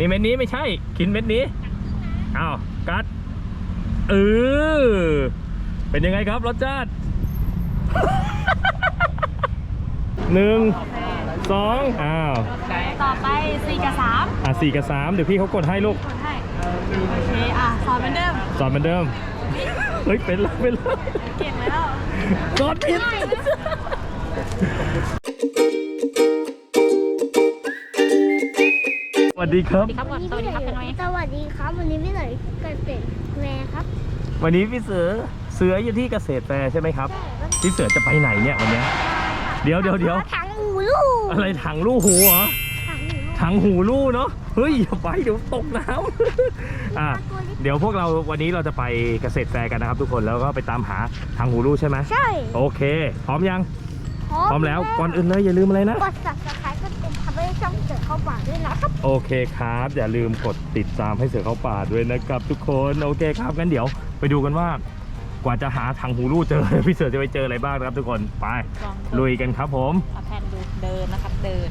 นี่เม็ดนี้ไม่ใช่ กินเม็ดนี้อ้าวกัดเออเป็นยังไงครับรสชาติหนึ่งสองอ้าวต่อไปสี่กับสามอะสี่กับสามเดี๋ยวพี่เขากดให้ลูกกดให้โอเคอะสอนเหมือนเดิมสอนเหมือนเดิมเฮ้ยเป็นแล้วเป็นแล้วเก่งแล้วสอนผิด วัสดีครับ สวัสดีครับก่อนสวัสดีครับเป็นไงสวัสดีครับวันนี้พี่หน่อยเกษตรแวร์ครับวันนี้พี่เสือเสืออยู่ที่เกษตรแฟร์ใช่ไหมครับใช่ครับพี่เสือจะไปไหนเนี่ยวันเนี้ยเดี๋ยวเดี๋ยวเดี๋ยวถังหมูลูกอะไรถังลูกหูเหรอถังหมูลูกถังหูลูกเนาะเฮ้ยอย่าไปเดี๋ยวตกน้ำอะเดี๋ยวพวกเราวันนี้เราจะไปเกษตรแฟร์กันนะครับ ทุกคนแล้วก็ไปตามหาถังหูลูกใช่ไหมใช่โอเค พร้อมยัง พร้อมแล้วก่อนอื่นเลยอย่าลืมอะไรนะกด subscribe ก็เป็นทำให้ช่องเสือเข้าป่าด้วยนะครับโอเคครับ อย่าลืมกดติดตามให้เสือเข้าป่าด้วยนะครับ ทุกคนโอเคครับงั้นเดี๋ยว ไปดูกันว่ากว่าจะหาทางหูรูเจอ พี่เสือจะไปเจออะไรบ้างนะครับ ทุกคนไปลองลุยกันครับผม เอาแผ่นดูเดินนะครับเดิน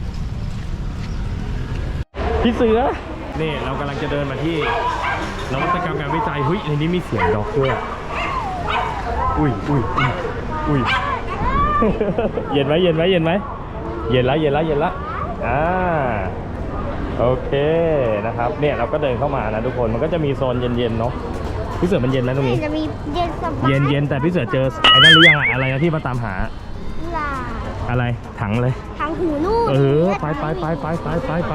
พี่เสือ นี่เรากำลังจะเดินมาที่นวัตกรรมการวิจัยเฮ้ยในนี้มีเสียงดอกด้วยอะอุ้ยอุ้ยอุ้ยอุ้ย เย็นไหมเย็นไหมเย็นไหมเย็นละเย็นละเย็นละ อ่าโอเคนะครับเนี่ยเราก็เดินเข้ามานะทุกคนมันก็จะมีโซนเย็นๆเนาะพี่เสือมันเย็นไหมตรงนี้ จะมีเย็นสบายเย็นเย็นแต่พี่เสือเจอไอ้นั่นหรือยังอะอะไรนะที่มาตามหาลาอะไรถังเลยถังหูลูกเออไปไปไปไปไปไปไป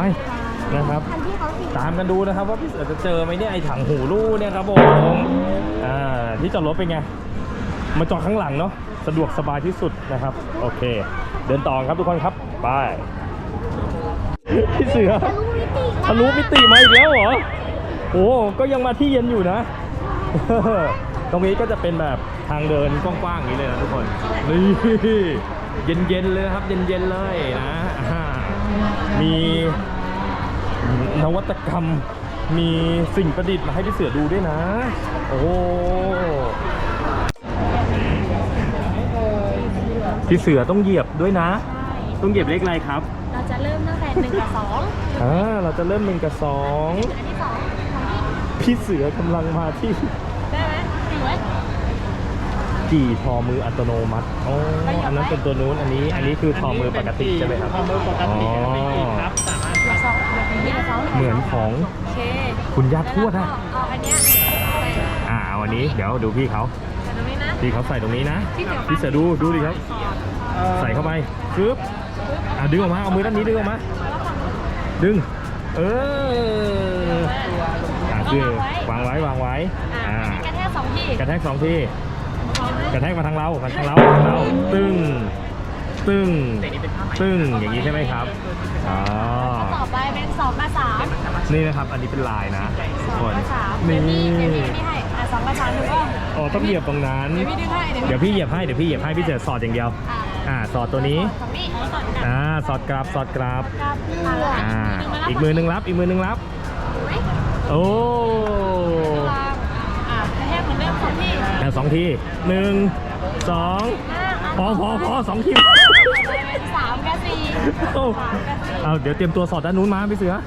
นะครับคันที่เขาสีตามกันดูนะครับว่าพี่เสือจะเจอไหมเนี่ยไอ้ถังหูรูเนี่ยครับผมอ่าที่จอดรถเป็นไงมาจอดข้างหลังเนาะสะดวกสบายที่สุดนะครับ โอเค เดินต่อครับทุกคนครับไป พี่เสือทะลุมิติทะลุมิติมาอีกแล้วเหรอโอ้ก็ยังมาที่เย็นอยู่นะ ตรงนี้ก็จะเป็นแบบทางเดินกว้างๆอย่างนี้เลยนะทุกคนนี่เย็นๆเลยนะครับ เย็นๆเลยนะอ่ามีนวัตกรรมมีสิ่งประดิษฐ์มาให้พี่เสือดูด้วยนะ โอ้พี่เสือต้องเหยียบด้วยนะ ต้องเหยียบเลขอะไรครับเรา จะเริ่มตั้งแต่หนึ่งกับสองอ่าเราจะเริ่มหนึ่งกับสองอันที่สองของพี่พี่เสือกำลังมาที่ได้ไหมถึงไหมจี่ทอมืออัตโนมัติอ๋อไปเหยียบไหมอันนั้นเป็นตัวนู้นอันนี้ อันนี้คือทอมือปกติใช่ไหมครับทอมือปกติอ๋อไม่กี่ครับสามารถเดี๋ยวสองเดี๋ยวถึงเดี๋ยวสองเหมือนของโอเคคุณย่าทวดแล้วนะก็เอาอันเนี้ยใส่อ่าวันนี้เดี๋ยวดูพี่เขาใส่ตรงนี้นะพี่เขาใส่ตรงนี้นะพี่เสือพี่เสือดูดูดิครับ ใส่เข้าไปปึ๊บอ่าดึงออกมา เอามือด้านนี้ดึงออกมา ดึง เอออ่าคือวางไว้วางไว้อ่าอ่ากระแทกสองทีกระแทกสองทีกระแทกมาทางเรามาทางเราทางเรา ตึ้ง ตึ้ง ตึ้ง อย่างนี้ใช่ไหมครับ อ๋อ ต่อไปเป็นสองกับสามนี่นะครับ อันนี้เป็นลายนะทุกสอคงนกับสามนี่เดี๋ยวพี่เดี๋ยวพี่นี่ให้อะสองกับสามหนูก็อ๋อต้องเหยียบตรงนั้น เดี๋ยวพี่ดึงให้เดี๋ยวเดี๋ยวพี่เหยียบให้ เดี๋ยวพี่เหยียบให้ พี่เสือสอดอย่างเดียว อ่า อ่าสอดตัวนี้สองนี่สองกับอ่าสอดกราบสอดกราบกับอ่าอ่าอีกมือหนึ่งรับอีกมือหนึ่งรับโอ้วางอ่ากระแทกเหมือนเดิมสองทีแต่สองทีหนึ่งสองห้าพอพอพอสองทีเป็นสามกับสี่โอ้สามกับสี่เอาเดี๋ยวเตรียมตัวสอดด้านนู้นมาพี่เสือต่อ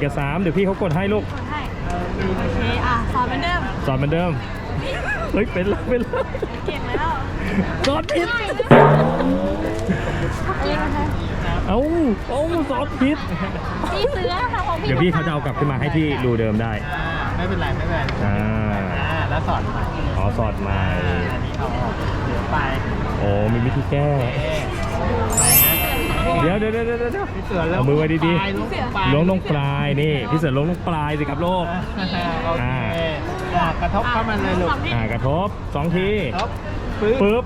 4 กับ 3 เดี๋ยวพี่เขากดให้ลูกโอเคอะสอนเหมือนเดิมสอนเหมือนเดิม เฮ้ย เป็นแล้วเป็นแล้วเก่งแล้วสอนผิดเงเอ้าเอ้าสอนผิด พี่เสือค่ะของพี่เดี๋ยวพี่เขาจะเอากลับขึ้นมาให้ที่รูเดิมได้ ไม่เป็นไรไม่เป็นไรอ่า อ่าแล้วสอนใหขอสอดมาอันนี้เอาเดี๋ยวไปโอ้มีวิธีแก้ เดี๋ยวเดี๋ยวเดี๋ยวเดี๋ยวเดี๋ยวพี่เสือเอามือไว้ดีๆๆล้วงลงปลายนี่พี่เสือล้วงลงปลายสิครับโลกโอเคอ่ากระทบเข้ามันเลยลูกอ่ากระทบสองทีทบปึ๊บปึ๊บ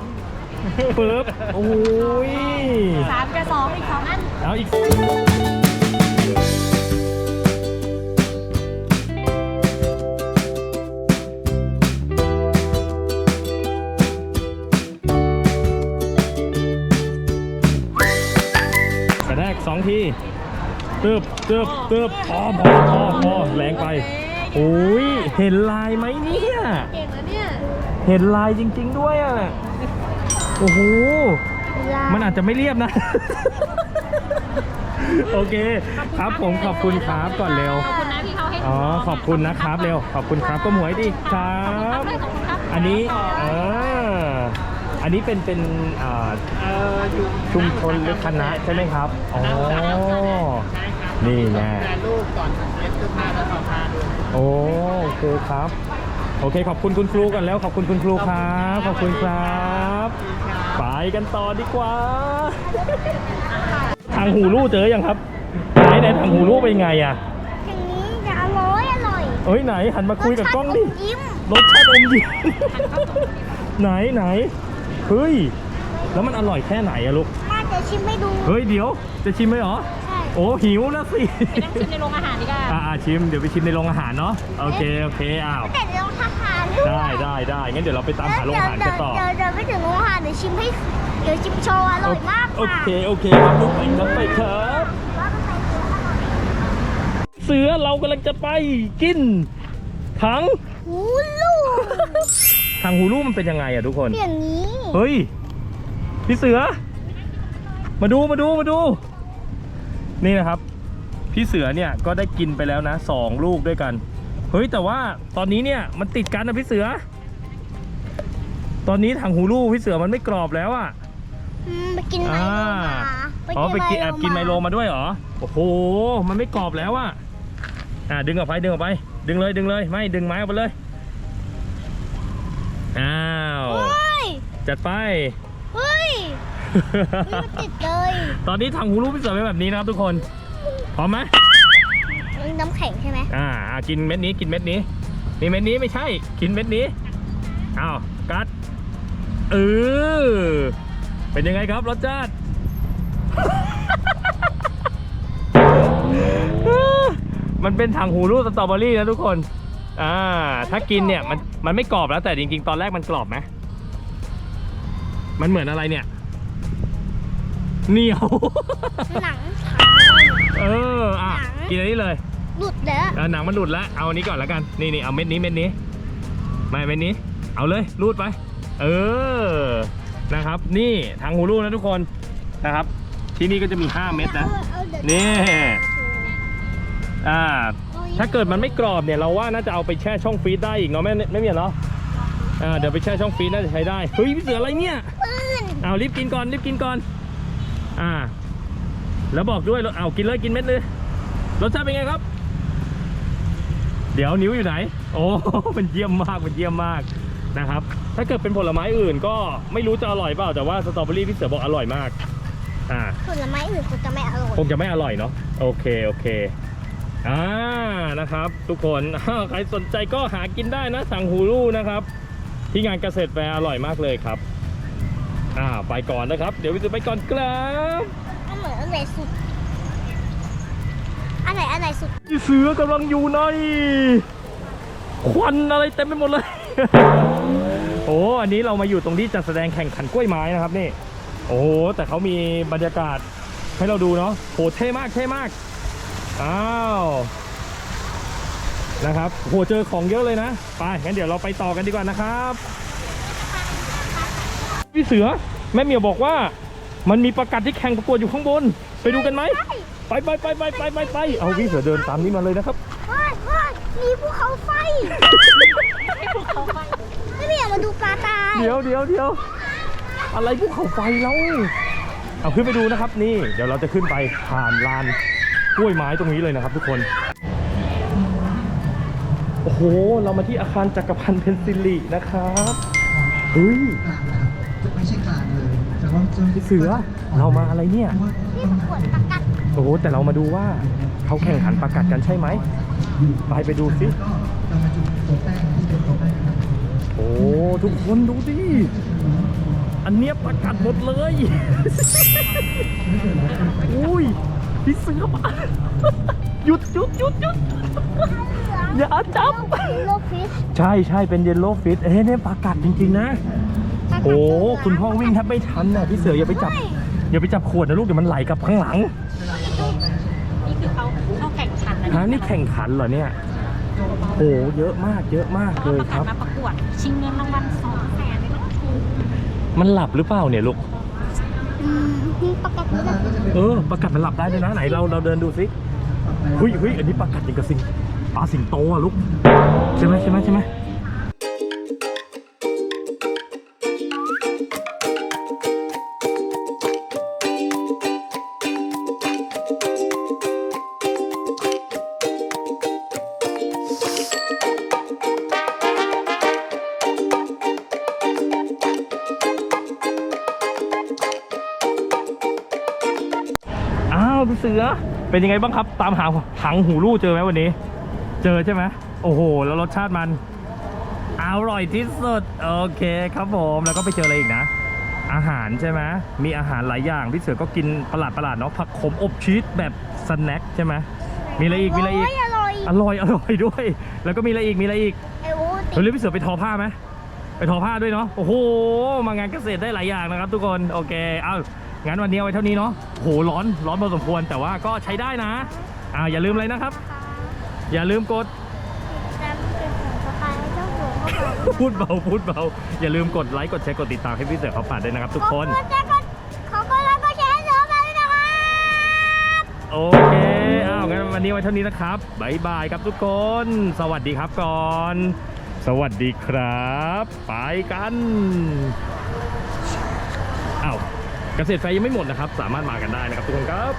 ปึ๊บโอ้ยสามกับสองอีกสองอัน เอาอีก ตึบตึบตึบพอพอพอพอแรงไปโอ้ยเห็นลายไหมเนี่ย เก่งแล้วเนี่ยเห็นลายจริง ๆ ด้วยอะโอ้โหลายมันอาจจะไม่เรียบนะ โอเค ครับผมขอบคุณครับก่อนเร็ว ขอบคุณนะที่เขาให้หนูอ๋อลงะขอบคุณนะครับเร็ว ขอบคุณครับก็หมวยดิครับขอบคุณครับอันนี้เอออันนี้เป็นเป็นอ่าเอออยู่ชุมชนหรือคณะใช่ไหมครับ อ๋อ ใช่ครับนี่ไงแปรรูปก่อนเย็บเสื้อผ้าแล้วเอาผ้าดูโอ้โอเคครับ โอเคขอบคุณคุณครูกันแล้วขอบคุณคุณครูครับ ขอบคุณครับไปกันต่อดีกว่า ทางหูรูดเจอยังครับไหนไหนทางหูรูดเป็นไงอะอย่างนี้จะอร่อยอร่อยเอ้ยไหนหันมาคุยกับกล้องดิรสชาติมยิ้มรสชาติอมยิ้มไหนไหนเฮ้ยแล้วมันอร่อยแค่ไหนอะลูกน่าจะชิมให้ดูเฮ้ยเดี๋ยว จะชิมไหมเหรอใช่ โอ้หิวแล้วสิไปนั่งชิมในโรงอาหารดีกว่าอ่าอ่าชิมเดี๋ยวไปชิมในโรงอาหารเนาะโอเคโอเคอ้าวแต่เราทหารด้วยได้ได้ได้งั้นเดี๋ยวเราไปตามหาโรงอาหารกันต่อเดี๋ยวเดี๋ยวไม่ถึงโรงอาหารเดี๋ยวชิมให้เดี๋ยวชิมโชว์อร่อยมากโอค่ะเคโอเคครับลูกไปครับไปครับเสือเรากำลังจะไปกินถังหูลูกถังหูรูมันเป็นยังไงอะทุกคนอย่างนี้เฮ้ยพี่เสือ มาดูมาดูมาดู นี่นะครับ พี่เสือเนี่ยก็ได้กินไปแล้วนะสองลูกด้วยกัน เฮ้ยแต่ว่าตอนนี้เนี่ยมันติดกันนะพี่เสือ ตอนนี้ถังหูรูพี่เสือมันไม่กรอบแล้วอะอืมไปกินไมอ่าโลมาอ๋อไปกินแอบกินไมโลมาด้วยเหรอโอ้โหมันไม่กรอบแล้วอะอ่าดึงออกไปดึงออกไป ดึงเลยดึงเลย ไม่ดึงไม้ออกไปเลยอ้าวเฮ้ยจัดไปเฮ้ย นี่มันติดเลยตอนนี้ทางหูรูพี่เสือเป็นแบบนี้นะครับทุกคน พร้อมไหมมันน้ำแข็งใช่ไหมอ่าอ่ากินเม็ดนี้กินเม็ดนี้ นี่เม็ดนี้ไม่ใช่ กินเม็ดนี้ อ้าวกัดเออเป็นยังไงครับรสชาติ มันเป็นถังหูรูดสตรอเบอรี่นะทุกคน อ่า ถ้ากินเนี่ยมันมันไม่กรอบแล้วแต่จริงๆ ตอนแรกมันกรอบไหมมันเหมือนอะไรเนี่ย เหนียว หนังเอออะหนังกินอันนี้เลยหลุดแล้วเออหนังมันหลุดแล้ว เอาอันนี้ก่อนแล้วกัน นี่นี่เอาเม็ดนี้เม็ดนี้ ไม่เม็ดนี้ เอาเลยรูดไป เออ นะครับ นี่ทางหูรูดนะทุกคนนะครับ ที่นี่ก็จะมี 5 เม็ดนะเอาเดี๋ยวนี่ อ่า ถ้าเกิดมันไม่กรอบเนี่ยเราว่าน่าจะเอาไปแช่ช่องฟรีซได้อีกเนาะไม่ไม่เมียเนาะอ่าเดี๋ยวไปแช่ช่องฟรีซน่าจะใช้ได้ เฮ้ยพี่เสืออะไรเนี่ย ปืนเอารีบกินก่อนรีบกินก่อน อ่า แล้วบอกด้วยเอากินเลยกินเม็ดเลยรสชาติเป็นไงครับ เดี๋ยวนิ้วอยู่ไหน โอ้มันเยี่ยมมากมันเยี่ยมมากนะครับ ถ้าเกิดเป็นผลไม้อื่นก็ไม่รู้จะอร่อยเปล่าแต่ว่าสตรอเบอรี่พี่เสือบอกอร่อยมาก อ่าผลไม้อื่นคงจะไม่อร่อยคงจะไม่อร่อยเนาะโอเคโอเคอ่านะครับ ทุกคนอ้าวใครสนใจก็หากินได้นะสั่งฮูรูนะครับ ที่งานเกษตรแฟร์อร่อยมากเลยครับ อ่าไปก่อนนะครับ เดี๋ยววิจะไปก่อนครับก็เหมือนอันไหนสุดอันไหนอันไหนสุดพี่เสือกำลังอยู่ในควันอะไรเต็มไปหมดเลย โอ้อันนี้เรามาอยู่ตรงที่จัดแสดงแข่งขันกล้วยไม้นะครับนี่ โอ้โหแต่เขามีบรรยากาศให้เราดูเนาะโหเท่มากเท่มากอ้าวนะครับโหเจอของเยอะเลยนะ ไปงั้นเดี๋ยวเราไปต่อกันดีกว่านะครับพี่เสือ แม่เหมียวบอกว่า มันมีประกาศที่แข่งประกวดอยู่ข้างบน ไปดูกันไหมไปไปไปไปไปไปไปเอาพี่เสือเดินตามนี้มาเลยนะครับว้ายว้ายมีภูเขาไฟไม่ได้อยากมาดูปลาตายเดี๋ยวเดี๋ยวเดี๋ยวอะไรภูเขาไฟเราเอาขึ้นไปดูนะครับนี่เดี๋ยวเราจะขึ้นไปผ่านลานกล้วยไม้ตรงนี้เลยนะครับ ทุกคนโอ้โห เรามาที่อาคารจักรพันธ์เพนซิลลีนะครับเฮ้ยกลางนะครับไม่ใช่กลาง เลยแต่ว่าจะพี่เสือเรามาอะไรเนี่ยเพราะว่านี่ประกวดประกัดโอ้โหแต่เรามาดูว่าเขาแข่งขันประกาศกันใช่ไหมไปไปดูสิก็จะมาจุดตัวแป้งที่เป็นตัวแป้งนะครับโอ้ทุกคนดูดิอันเนี้ยประกาศหมดเลยอุ้ยพี่เสือมาหยุดหยุดหยุดหยุดอย่าจับโลฟิชใช่ใช่เป็นเยลโล่ฟิตเอ้เนี่ยประกาศจริงๆนะ โอ้คุณพ่อวิ่งแทบไม่ทันน่ะพี่เสืออย่าไปจับ อย่าไปจับขวดนะลูกเดี๋ยวมันไหลกลับข้างหลังนี่คือเขาเขาแข่งขันฮะนี่แข่งขันเหรอเนี่ยโอ้เยอะมากเยอะมากเขาเลยประคการับศมาประกวดชิงเงินรางวัลสองแสนเลยนะถูกมันหลับหรือเปล่าเนี่ยลูกอืมปกตินะเออประกัดมันหลับได้ด้วยนะไหนเราเราเดินดูสิเฮ้ยเฮ้ยอันนี้ประกัดยังกับสิงปลาสิงโตอะลูกใช่ไหมใช่ไหมใช่ไหม เป็นยังไงบ้างครับ ตามหาถังหูรูเจอไหมวันนี้ เจอใช่ไหมโอ้โห แล้วรสชาติมันอร่อยที่สุดโอเคครับผมแล้วก็ไปเจออะไรอีกนะ อาหารใช่ไหมมีอาหารหลายอย่างพี่เสือก็กินประหลาดประหลาดๆเนาะผักขมอบชีสแบบสแน็คใช่ไหมมีอะไรอีกมีอะไรอีกโยอร่อยอร่อยอร่อยด้วย แล้วก็มีอะไรอีกมีอะไรอีกไอ้โอ้ติเราเรียกพี่เสือไปทอผ้าไหมไปทอผ้าด้วยเนาะโอ้โหมางานเกษตรได้หลายอย่างนะครับ ทุกคนโอเคเอา งั้นวันนี้เอาไว้เท่านี้เนาะโหร้อนร้อนพอสมควรแต่ว่าก็ใช้ได้นะอ่าอย่าลืมอะไรนะครับ อย่าลืมกดจำเป็นของสไตล์เจ้าหัวเขาบอกพูดเบาพูดเบาอย่าลืมกดไลค์กดแชร์กดติดตามให้พี่เสือเขาผ่านด้วยนะครับ ทุกคนขอบณแต่ก็ขอบคุณแล้วก็แชร์เสือมาด้วยนะครับโอเคอ้าวงั้นวันนี้ไว้เท่านี้นะครับบายบายครับทุกคน สวัสดีครับก่อน สวัสดีครับ ไปกันอ้าว เกษตรไฟยังไม่หมดนะครับ สามารถมากันได้นะครับทุกคนครับ